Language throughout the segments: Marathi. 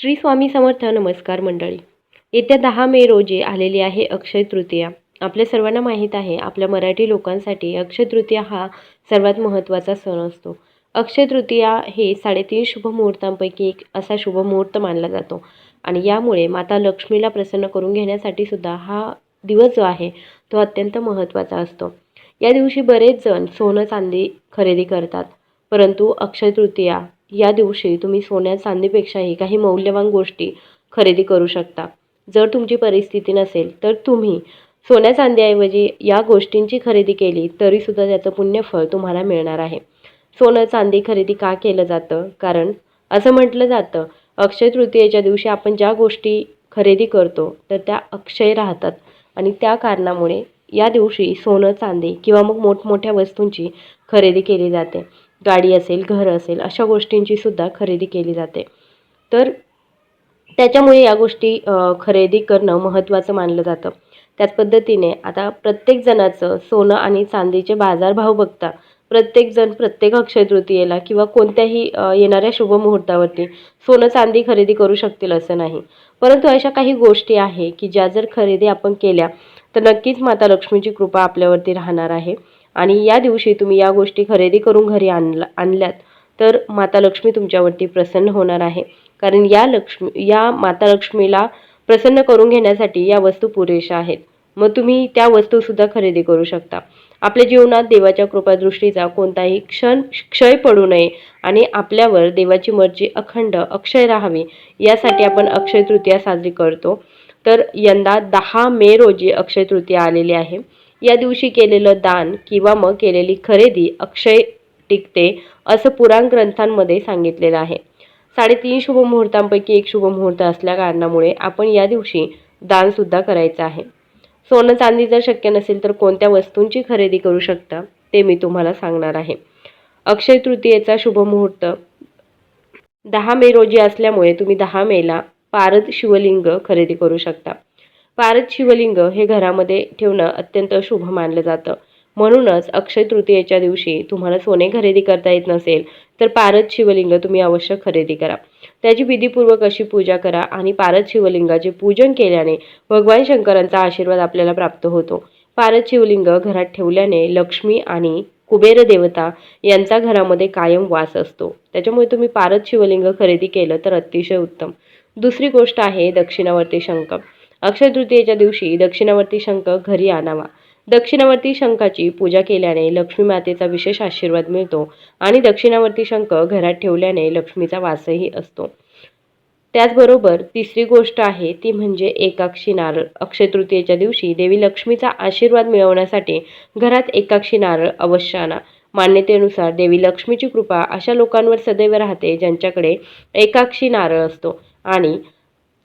श्री स्वामी समर्थ नमस्कार मंडळी. येत्या दहा मे रोजी आलेली आहे अक्षय तृतीया. आपल्या सर्वांना माहीत आहे आपल्या मराठी लोकांसाठी अक्षय तृतीया हा सर्वात महत्त्वाचा सण असतो. अक्षय तृतीया हे साडेतीन शुभ मुहूर्तांपैकी एक असा शुभ मुहूर्त मानला जातो. आणि यामुळे माता लक्ष्मीला प्रसन्न करून घेण्यासाठी सुद्धा हा दिवस जो आहे तो अत्यंत महत्त्वाचा असतो. या दिवशी बरेच जण सोनं चांदी खरेदी करतात. परंतु अक्षय तृतीया या दिवशी तुम्ही सोन्या चांदीपेक्षाही काही मौल्यवान गोष्टी खरेदी करू शकता. जर तुमची परिस्थिती नसेल तर तुम्ही सोन्या चांदीऐवजी या गोष्टींची खरेदी केली तरीसुद्धा त्याचं पुण्यफळ तुम्हाला मिळणार आहे. सोनं चांदी खरेदी का केलं जातं? कारण असं म्हटलं जातं अक्षय तृतीयेच्या दिवशी आपण ज्या गोष्टी खरेदी करतो तर त्या अक्षय राहतात. आणि त्या कारणामुळे या दिवशी सोनं चांदी किंवा मग मोठमोठ्या वस्तूंची खरेदी केली जाते. गाडी असेल घर असेल अशा गोष्टींची सुद्धा खरेदी केली जाते. तर त्याच्यामुळे या गोष्टी खरेदी करणं महत्त्वाचं मानलं जातं. त्याच पद्धतीने आता प्रत्येकजणाचं सोनं आणि चांदीचे बाजारभाव बघता प्रत्येकजण प्रत्येक अक्षय तृतीयेला किंवा कोणत्याही येणाऱ्या शुभ मुहूर्तावरती सोनं चांदी खरेदी करू शकतील असं नाही. परंतु अशा काही गोष्टी आहे की ज्या जर खरेदी आपण केल्या तर नक्कीच माता लक्ष्मीची कृपा आपल्यावरती राहणार आहे. आणि या दिवशी तुम्ही या गोष्टी खरेदी करून घरी आणला आणल्यात तर माता लक्ष्मी तुमच्यावरती प्रसन्न होणार आहे. कारण या लक्ष्मी या माता लक्ष्मीला प्रसन्न करून घेण्यासाठी या वस्तू पुरेशा आहेत. मग तुम्ही त्या वस्तूसुद्धा खरेदी करू शकता. आपल्या जीवनात देवाच्या कृपादृष्टीचा कोणताही क्षण क्षय पडू नये आणि आपल्यावर देवाची मर्जी अखंड अक्षय राहावी यासाठी आपण अक्षय तृतीया साजरी करतो. तर यंदा दहा मे रोजी अक्षय तृतीया आलेली आहे. या दिवशी केलेलं दान किंवा मग केलेली खरेदी अक्षय टिकते असं पुराण ग्रंथांमध्ये सांगितलेलं आहे. साडेतीन शुभ मुहूर्तांपैकी एक शुभ मुहूर्त असल्या कारणामुळे आपण या दिवशी दानसुद्धा करायचं आहे. सोनं चांदी जर शक्य नसेल तर कोणत्या वस्तूंची खरेदी करू शकता ते मी तुम्हाला सांगणार आहे. अक्षय तृतीयेचा शुभ मुहूर्त. दहा मे रोजी असल्यामुळे तुम्ही दहा मेला पारद शिवलिंग खरेदी करू शकता. पारद शिवलिंग हे घरामध्ये ठेवणं अत्यंत शुभ मानलं जातं. म्हणूनच अक्षय तृतीयेच्या दिवशी तुम्हाला सोने खरेदी करता येत नसेल तर पारद शिवलिंग तुम्ही अवश्य खरेदी करा. त्याची विधीपूर्वक अशी पूजा करा आणि पारद शिवलिंगाचे पूजन केल्याने भगवान शंकरांचा आशीर्वाद आपल्याला प्राप्त होतो. पारद शिवलिंग घरात ठेवल्याने लक्ष्मी आणि कुबेर देवता यांचा घरामध्ये कायम वास असतो. त्याच्यामुळे तुम्ही पारद शिवलिंग खरेदी केलं तर अतिशय उत्तम. दुसरी गोष्ट आहे दक्षिणावर्ती शंख अक्षय तृतीयेच्या दिवशी दक्षिणावर्ती शंख घरी आणावा. दक्षिणावर्ती शंखाची पूजा केल्याने लक्ष्मी मातेचा विशेष आशीर्वाद मिळतो आणि दक्षिणावर्ती शंख घरात ठेवल्याने लक्ष्मीचा वासही असतो. त्याचबरोबर तिसरी गोष्ट आहे ती म्हणजे एकाक्षी नारळ. अक्षय तृतीयेच्या दिवशी देवी लक्ष्मीचा आशीर्वाद मिळवण्यासाठी घरात एकाक्षी नारळ अवश्य आणा. मान्यतेनुसार देवी लक्ष्मीची कृपा अशा लोकांवर सदैव राहते ज्यांच्याकडे एकाक्षी नारळ असतो आणि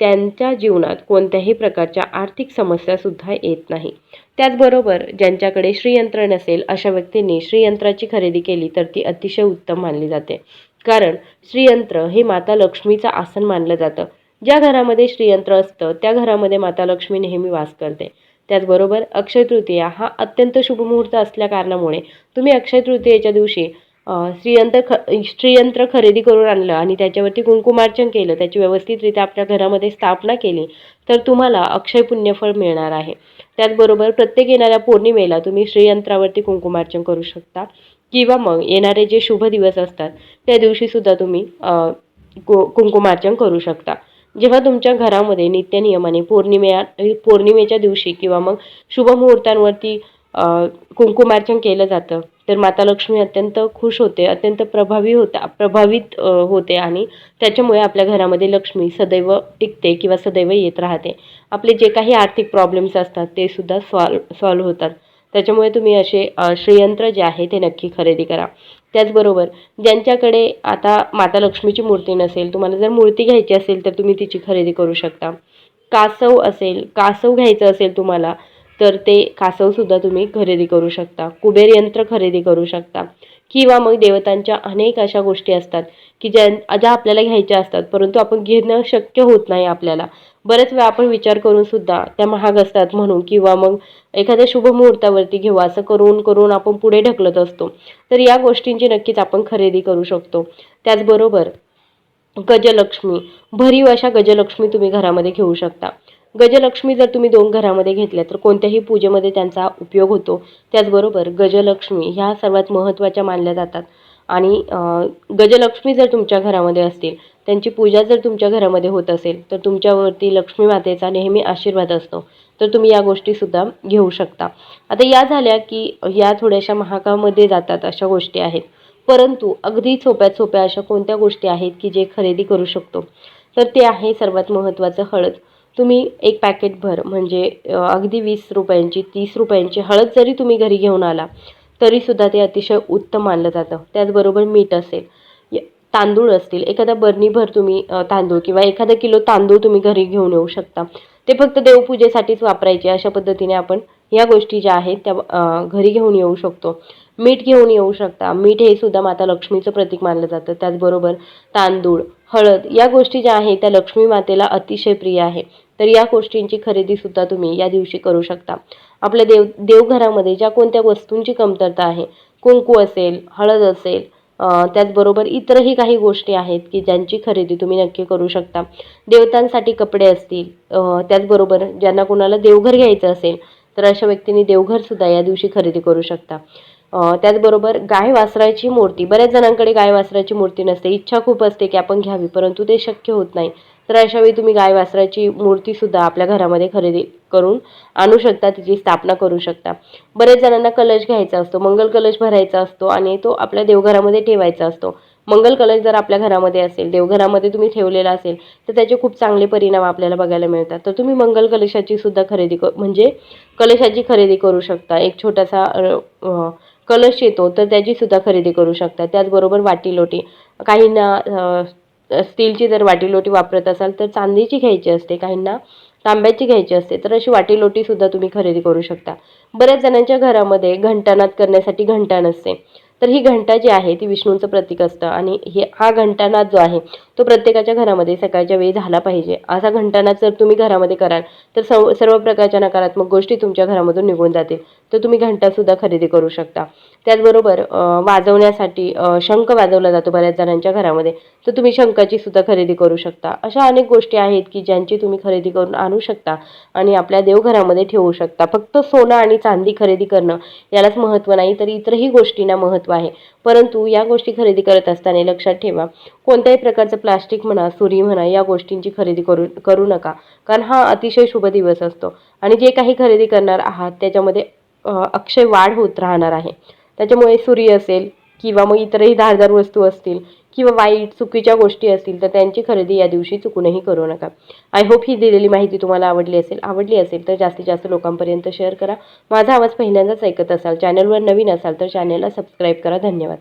त्यांच्या जीवनात कोणत्याही प्रकारच्या आर्थिक समस्यासुद्धा येत नाही. त्याचबरोबर ज्यांच्याकडे श्रीयंत्र नसेल अशा व्यक्तींनी श्रीयंत्राची खरेदी केली तर ती अतिशय उत्तम मानली जाते. कारण श्रीयंत्र हे माता लक्ष्मीचं आसन मानलं जातं. ज्या घरामध्ये श्रीयंत्र असतं त्या घरामध्ये माता लक्ष्मी नेहमी वास करते. त्याचबरोबर अक्षय तृतीया हा अत्यंत शुभ मुहूर्त असल्या कारणामुळे तुम्ही अक्षय तृतीयेच्या दिवशी श्रीयंत्र ख श्रीयंत्र खरेदी करून आणलं आणि त्याच्यावरती कुंकुमार्चन केलं. त्याची व्यवस्थितरित्या आपल्या घरामध्ये स्थापना केली तर तुम्हाला अक्षय पुण्यफळ मिळणार आहे. त्याचबरोबर प्रत्येक येणाऱ्या पौर्णिमेला तुम्ही श्रीयंत्रावरती कुंकुमार्चन करू शकता. किंवा मग येणारे जे शुभ दिवस असतात त्या दिवशीसुद्धा तुम्ही कु कुंकुमार्चन करू शकता. जेव्हा तुमच्या घरामध्ये नित्यनियमाने पौर्णिमे पौर्णिमेच्या दिवशी किंवा मग शुभ मुहूर्तांवरती कुंकुमार्चन केलं जातं तर माता लक्ष्मी अत्यंत खुश होते अत्यंत प्रभावी होता प्रभावित होते आणि त्याच्यामुळे आपल्या घरामध्ये लक्ष्मी सदैव टिकते किंवा सदैव येत राहते. आपले जे काही आर्थिक प्रॉब्लेम्स असतात ते सुद्धा सॉल्व सॉल्व होतात. त्याच्यामुळे तुम्ही असे श्रीयंत्र जे आहे ते नक्की खरेदी करा. त्याचबरोबर ज्यांच्याकडे आता माता लक्ष्मीची मूर्ती नसेल तुम्हाला जर मूर्ती घ्यायची असेल तर तुम्ही तिची खरेदी करू शकता. कासव असेल कासव घ्यायचं असेल तुम्हाला तर ते कासवसुद्धा तुम्ही खरेदी करू शकता. कुबेर यंत्र खरेदी करू शकता. किंवा मग देवतांच्या अनेक अशा गोष्टी असतात की ज्या ज्या आपल्याला घ्यायच्या असतात परंतु आपण घेणं शक्य होत नाही आपल्याला. बरेच वेळा आपण विचार करून सुद्धा त्या महाग असतात म्हणून किंवा मग एखाद्या शुभ मुहूर्तावरती घेऊ असं करून करून आपण पुढे ढकलत असतो. तर या गोष्टींची नक्कीच आपण खरेदी करू शकतो. त्याचबरोबर गजलक्ष्मी भरीव अशा गजलक्ष्मी तुम्ही घरामध्ये घेऊ शकता. गजलक्ष्मी जर तुम्ही दोन घरामध्ये घेतल्या तर कोणत्याही पूजेमध्ये त्यांचा उपयोग होतो. त्याचबरोबर गजलक्ष्मी ह्या सर्वात महत्त्वाच्या मानल्या जातात. आणि गजलक्ष्मी जर तुमच्या घरामध्ये असतील त्यांची पूजा जर तुमच्या घरामध्ये होत असेल तर तुमच्यावरती लक्ष्मी मातेचा नेहमी आशीर्वाद असतो. तर तुम्ही या गोष्टीसुद्धा घेऊ शकता. आता या झाल्या की या थोड्याशा महागामध्ये जातात अशा गोष्टी आहेत. परंतु अगदी सोप्यात सोप्या अशा कोणत्या गोष्टी आहेत की जे खरेदी करू शकतो? तर ते आहे सर्वात महत्त्वाचं हळद. तुम्ही एक पॅकेटभर म्हणजे अगदी वीस रुपयांची तीस रुपयांची हळद जरी तुम्ही घरी घेऊन आला तरीसुद्धा ते अतिशय उत्तम मानलं जातं. त्याचबरोबर मीठ असेल य- तांदूळ असतील एखादा बरणीभर तुम्ही तांदूळ किंवा एखादा किलो तांदूळ तुम्ही घरी घेऊन येऊ शकता. ते फक्त देवपूजेसाठीच वापरायचे अशा पद्धतीने आपण या गोष्टी ज्या आहेत त्या घरी घेऊन येऊ शकतो. मीठ घेऊन येऊ शकता. मीठ हे सुद्धा माता लक्ष्मीचं प्रतीक मानलं जातं. त्याचबरोबर तांदूळ हळद या गोष्टी ज्या आहेत त्या लक्ष्मी मातेला अतिशय प्रिय आहे. तर या गोष्टींची खरेदीसुद्धा तुम्ही या दिवशी करू शकता. आपल्या देव देवघरामध्ये ज्या कोणत्या वस्तूंची कमतरता आहे कुंकू असेल हळद असेल त्याचबरोबर इतरही काही गोष्टी आहेत की ज्यांची खरेदी तुम्ही नक्की करू शकता. देवतांसाठी कपडे असतील त्याचबरोबर ज्यांना कोणाला देवघर घ्यायचं असेल तर अशा व्यक्तींनी देवघरसुद्धा या दिवशी खरेदी करू शकता. त्याचबरोबर गाय वासराची मूर्ती. बऱ्याच जणांकडे गाय वासराची मूर्ती नसते. इच्छा खूप असते की आपण घ्यावी परंतु ते शक्य होत नाही. तर अशावेळी तुम्ही गाय वासराची मूर्तीसुद्धा आपल्या घरामध्ये खरेदी करून आणू शकता तिची स्थापना करू शकता. बरेच जणांना कलश घ्यायचा असतो मंगल कलश भरायचा असतो आणि तो आपल्या देवघरामध्ये ठेवायचा असतो. मंगल कलश जर आपल्या घरामध्ये असेल देवघरामध्ये तुम्ही ठेवलेला असेल तर त्याचे खूप चांगले परिणाम आपल्याला बघायला मिळतात. तर तुम्ही मंगल कलशाची सुद्धा खरेदी क म्हणजे कलशाची खरेदी करू शकता. एक छोटासा कलश येतो तर त्याची सुद्धा खरेदी करू शकता. त्याचबरोबर वाटी लोटी काहींना स्टीलची जर वाटी लोटी वापरत असाल तर चांदीची घ्यायची असते. काहींना तांब्याची घ्यायची असते. तर अशी वाटी लोटीसुद्धा तुम्ही खरेदी करू शकता. बऱ्याच जणांच्या घरामध्ये घंटानाद करण्यासाठी घंटा नसते. तर ही घंटा जी आहे ती विष्णूंचं प्रतीक असतं. आणि हे हा घंटानाद जो आहे तो प्रत्येकाच्या घरामध्ये सकाळच्या वेळी झाला पाहिजे. असा घंटानाद जर तुम्ही घरामध्ये कराल तर सर्व सर्व प्रकारच्या नकारात्मक गोष्टी तुमच्या घरामधून निघून जातील. तर तुम्ही घंटासुद्धा खरेदी करू शकता. त्याचबरोबर वाजवण्यासाठी शंख वाजवला जातो बऱ्याच जणांच्या घरामध्ये. तर तुम्ही शंखाची सुद्धा खरेदी करू शकता. अशा अनेक गोष्टी आहेत की ज्यांची तुम्ही खरेदी करून आणू शकता आणि आपल्या देवघरामध्ये ठेवू शकता. फक्त सोनं आणि चांदी खरेदी करणं यालाच महत्त्व नाही तर इतरही गोष्टींना महत्त्व आहे. परंतु या गोष्टी खरेदी करत असताना लक्षात ठेवा कोणत्याही प्रकारचं प्लास्टिक म्हणा सुरी म्हणा या गोष्टींची खरेदी करू करू नका. कारण हा अतिशय शुभ दिवस असतो. आणि जे काही खरेदी करणार आहात त्याच्यामध्ये अक्षय वाढ होत राहणार आहे. त्याच्यामुळे सुरी असेल किंवा मग इतरही धारदार वस्तू असतील किंवा वाईट चुकीच्या गोष्टी असतील तर त्यांची खरेदी या दिवशी चुकूनही करू नका. आय होप ही दिलेली माहिती तुम्हाला आवडली असेल आवडली असेल तर जास्तीत जास्त लोकांपर्यंत शेअर करा. माझा आवाज पहिल्यांदाच ऐकत असाल चॅनलवर नवीन असाल तर चॅनलला सबस्क्राईब करा. धन्यवाद.